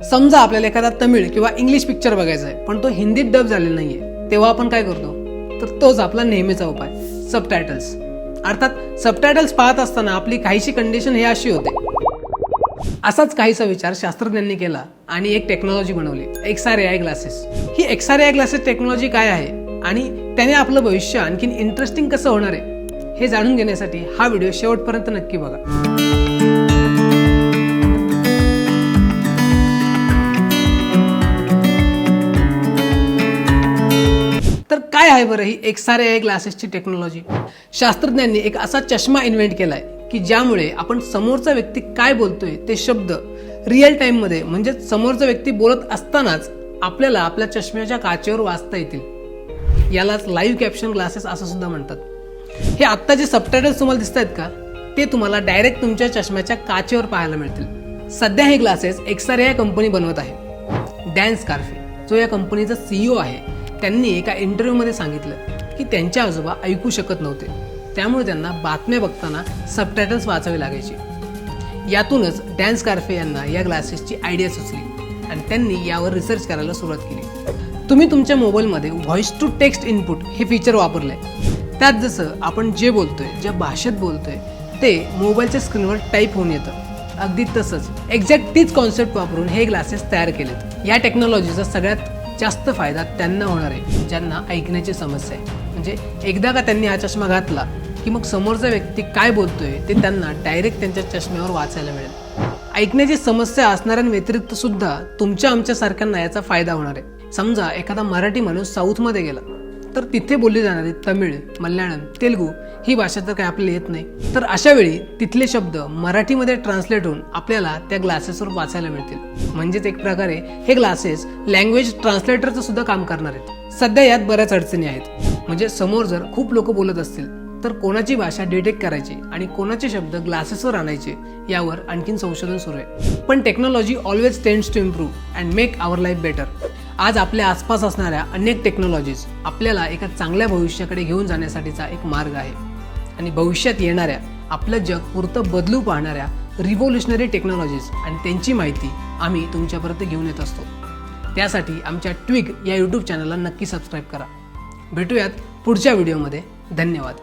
समजा आपल्याला एखादा तमिळ किंवा इंग्लिश पिक्चर बघायचा आहे पण तो हिंदीत डब झालेला नाहीये तेव्हा आपण काय करतो? तर तोच आपला नेहमीचा उपाय सबटायटल्स अर्थात सबटायटल्स पाहत असताना आपली काहीशी कंडिशन ही अशी होते. असाच काहीसा विचार शास्त्रज्ञांनी केला आणि एक टेक्नॉलॉजी बनवली एक्सआर आय ग्लासेस ही एक्सआर आय ग्लासेस टेक्नॉलॉजी काय आहे? आणि त्याने आपलं भविष्य आणखीन इंटरेस्टिंग कसं होणार आहे? हे जाणून घेण्यासाठी हा व्हिडिओ शेवटपर्यंत नक्की बघा. काय आहे बरं ही एक्सआर आय ग्लासेसची टेक्नॉलॉजी शास्त्रज्ञांनी एक असा चष्मा इन्व्हेंट केलाय की ज्यामुळे आपण समोरचा व्यक्ती काय बोलतोय ते शब्द रिअल टाइममध्ये म्हणजेच समोरचा व्यक्ती बोलत असतानाच आपल्याला आपल्या चष्म्याच्या काचेवर वाचता येतील. यालाच लाईव्ह कॅप्शन ग्लासेस असं सुद्धा म्हणतात. हे आत्ता जे सबटायटल्स तुम्हाला दिसत आहेत का ते तुम्हाला डायरेक्ट तुमच्या चष्म्याच्या काचेवर पाहायला मिळतील. सध्या हे ग्लासेस एक्सआर या कंपनी बनवत आहे. डॅन स्कार्फे जो या कंपनीचा सीईओ आहे त्यांनी एका इंटरव्ह्यूमध्ये सांगितलं की त्यांचे आजोबा ऐकू शकत नव्हते. त्यामुळे त्यांना बातम्या बघताना सबटायटल्स वाचावे लागायचे. यातूनच डॅन्स कार्फे यांना या ग्लासेसची आयडिया सुचली आणि त्यांनी यावर रिसर्च करायला सुरुवात केली. तुम्ही तुमच्या मोबाईलमध्ये व्हॉइस टू टेक्स्ट इनपुट हे फीचर वापरलंय. त्यात जसं आपण जे बोलतोय ज्या भाषेत बोलतोय ते मोबाईलच्या स्क्रीनवर टाईप होऊन येतं. अगदी तसंच एक्झॅक्ट तीच कॉन्सेप्ट वापरून हे ग्लासेस तयार केलेत. या टेक्नॉलॉजीचा सगळ्यात जास्त फायदा त्यांना होणार आहे ज्यांना ऐकण्याची समस्या आहे. म्हणजे एकदा का त्यांनी हा चष्मा घातला की मग समोरचा व्यक्ती काय बोलतोय ते त्यांना डायरेक्ट त्यांच्या चष्म्यावर वाचायला मिळेल. ऐकण्याची समस्या असणाऱ्यांव्यतिरिक्त सुद्धा तुमच्या आमच्या सारख्यांना याचा फायदा होणार आहे. समजा एखादा मराठी माणूस साऊथमध्ये गेला तर तिथे बोलली जाणारी तमिळ मल्याळम तेलुगू ही भाषा तर काही आपल्याला येत नाही. तर अशा वेळी तिथले शब्द मराठीमध्ये ट्रान्सलेट होऊन आपल्याला त्या ग्लासेसवर वाचायला मिळतील. म्हणजेच एक प्रकारे हे ग्लासेस लँग्वेज ट्रान्सलेटरचं सुद्धा काम करणार आहेत. सध्या यात बऱ्याच अडचणी आहेत. म्हणजे समोर जर खूप लोक बोलत असतील तर कोणाची भाषा डिटेक्ट करायची आणि कोणाचे शब्द ग्लासेसवर आणायचे यावर आणखीन संशोधन सुरू आहे. पण technology always tends to improve and make our life better आज आपल्या आसपास असणाऱ्या अनेक टेक्नॉलॉजीज आपल्याला एका चांगल्या भविष्याकडे घेऊन जाण्यासाठीचा एक मार्ग आहे. आणि भविष्यात येणाऱ्या आपलं जग पुरतं बदलू पाहणाऱ्या रिव्होल्युशनरी टेक्नॉलॉजीज आणि त्यांची माहिती आम्ही तुमच्यापर्यंत घेऊन येत असतो. त्यासाठी आमच्या ट्विग या यूट्यूब चॅनलला नक्की सबस्क्राईब करा. भेटूयात पुढच्या व्हिडिओमध्ये धन्यवाद.